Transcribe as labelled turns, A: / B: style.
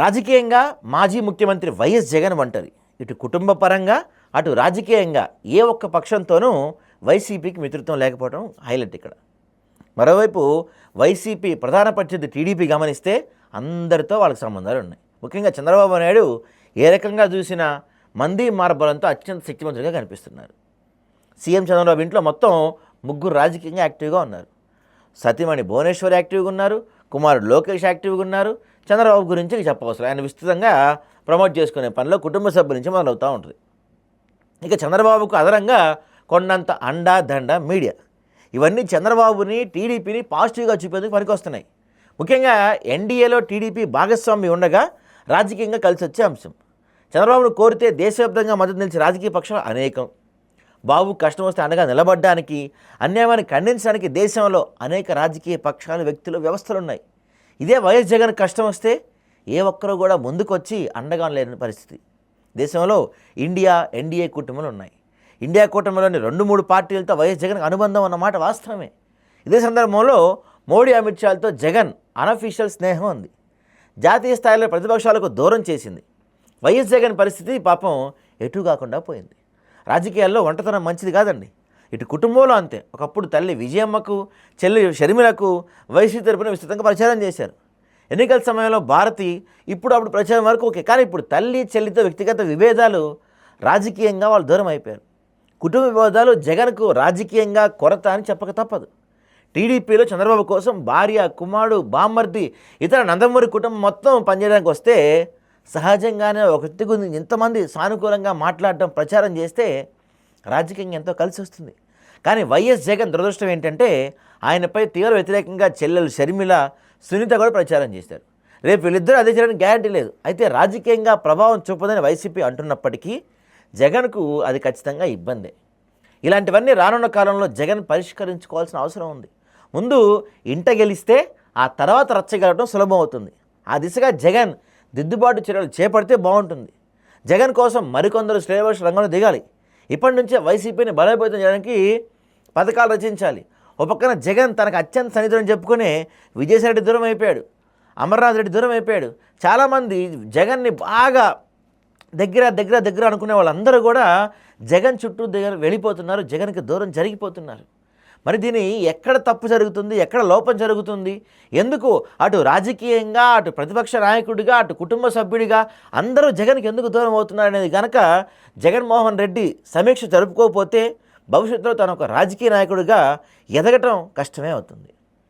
A: రాజకీయంగా మాజీ ముఖ్యమంత్రి వైఎస్ జగన్ ఒంటరి ఇటు కుటుంబ పరంగా అటు రాజకీయంగా ఏ ఒక్క పక్షంతోనూ వైసీపీకి మిత్రత్వం లేకపోవడం హైలైట్ ఇక్కడ. మరోవైపు వైసీపీ ప్రధాన ప్రత్యర్థి టీడీపీ గమనిస్తే అందరితో వాళ్ళకి సంబంధాలు ఉన్నాయి. ముఖ్యంగా చంద్రబాబు నాయుడు ఏ రకంగా చూసినా మంది మార్బలంతో అత్యంత శక్తివంతుడిగా కనిపిస్తున్నారు. సీఎం చంద్రబాబు ఇంట్లో మొత్తం ముగ్గురు రాజకీయంగా యాక్టివ్గా ఉన్నారు. సతీమణి భువనేశ్వర్ యాక్టివ్గా ఉన్నారు. కుమారుడు లోకేష్ యాక్టివ్గా ఉన్నారు. చంద్రబాబు గురించి ఇక చెప్పవసరం. ఆయన విస్తృతంగా ప్రమోట్ చేసుకునే పనిలో కుటుంబ సభ్యుల నుంచి మొదలవుతూ ఉంటుంది. ఇక చంద్రబాబుకు అదనంగా కొండంత అండా దండ మీడియా. ఇవన్నీ చంద్రబాబుని టీడీపీని పాజిటివ్గా చూపేందుకు పనికొస్తున్నాయి. ముఖ్యంగా ఎన్డీఏలో టీడీపీ భాగస్వామి ఉండగా రాజకీయంగా కలిసి వచ్చే అంశం. చంద్రబాబును కోరితే దేశవ్యాప్తంగా మద్దతు నిలిచి రాజకీయ పక్షాలు అనేకం. బాబు కష్టం వస్తే అండగా నిలబడడానికి అన్యాయాన్ని ఖండించడానికి దేశంలో అనేక రాజకీయ పక్షాలు వ్యక్తులు వ్యవస్థలు ఉన్నాయి. ఇదే వైఎస్ జగన్ కష్టం వస్తే ఏ ఒక్కరూ కూడా ముందుకొచ్చి అండగా లేని పరిస్థితి. దేశంలో ఇండియా ఎన్డీఏ కుటుంబాలు ఉన్నాయి. ఇండియా కూటమిలోని రెండు మూడు పార్టీలతో వైఎస్ జగన్ అనుబంధం అన్నమాట వాస్తవమే. ఇదే సందర్భంలో మోడీ అమిత్ షాలతో జగన్ అనఫీషియల్ స్నేహం ఉంది జాతీయ స్థాయిలో ప్రతిపక్షాలకు దూరం చేసింది. వైఎస్ జగన్ పరిస్థితి పాపం ఎటు కాకుండా పోయింది. రాజకీయాల్లో ఒంటతనం మంచిది కాదండి. ఇటు కుటుంబంలో అంతే. ఒకప్పుడు తల్లి విజయమ్మకు చెల్లి షర్మిలకు వైసీపీ తరపున విస్తృతంగా ప్రచారం చేశారు. ఎన్నికల సమయంలో భారతి ఇప్పుడు అప్పుడు ప్రచారం వరకు ఓకే. కానీ ఇప్పుడు తల్లి చెల్లితో వ్యక్తిగత విభేదాలు రాజకీయంగా వాళ్ళు దూరం అయిపోయారు. కుటుంబ వివాదాలు జగన్కు రాజకీయంగా కొరత అని చెప్పక తప్పదు. టీడీపీలో చంద్రబాబు కోసం భార్య కుమారుడు బామ్మర్ది ఇతర నందమూరి కుటుంబం మొత్తం పనిచేయడానికి వస్తే సహజంగానే ఒక వ్యక్తి గురించి ఇంతమంది సానుకూలంగా మాట్లాడటం ప్రచారం చేస్తే రాజకీయంగా ఎంతో కలిసి వస్తుంది. కానీ వైఎస్ జగన్ దురదృష్టం ఏంటంటే ఆయనపై తీవ్ర వ్యతిరేకంగా చెల్లెలు షర్మిల సునీత కూడా ప్రచారం చేశారు. రేపు వీళ్ళిద్దరూ అదే చేయడానికి గ్యారంటీ లేదు. అయితే రాజకీయంగా ప్రభావం చూపదని వైసీపీ అంటున్నప్పటికీ జగన్కు అది ఖచ్చితంగా ఇబ్బందే. ఇలాంటివన్నీ రానున్న కాలంలో జగన్ పరిష్కరించుకోవాల్సిన అవసరం ఉంది. ముందు ఇంట గెలిస్తే ఆ తర్వాత రచ్చగలడం సులభం అవుతుంది. ఆ దిశగా జగన్ దిద్దుబాటు చర్యలు చేపడితే బాగుంటుంది. జగన్ కోసం మరికొందరు శ్రేయవర్ష రంగంలో దిగాలి. ఇప్పటి నుంచే వైసీపీని బలోపేతం చేయడానికి పథకాలు రచించాలి. ఒక పక్కన జగన్ తనకు అత్యంత సన్నిహితుడని చెప్పుకునే విజయసాయిరెడ్డి దూరం అయిపోయాడు. అమర్నాథ్ రెడ్డి దూరం అయిపోయాడు. చాలామంది జగన్ని బాగా దగ్గర దగ్గర దగ్గర అనుకునే వాళ్ళందరూ కూడా జగన్ చుట్టూ దగ్గర వెళ్ళిపోతున్నారు. జగన్కి దూరం జరిగిపోతున్నారు. మరి దీని ఎక్కడ తప్పు జరుగుతుంది? ఎక్కడ లోపం జరుగుతుంది? ఎందుకు? అటు రాజకీయంగా అటు ప్రతిపక్ష నాయకుడిగా అటు కుటుంబ సభ్యుడిగా అందరూ జగన్కి ఎందుకు దూరం అవుతున్నారు అనేది కనుక జగన్మోహన్ రెడ్డి సమీక్ష జరుపుకోకపోతే భవిష్యత్తులో తను ఒక రాజకీయ నాయకుడిగా ఎదగటం కష్టమే అవుతుంది.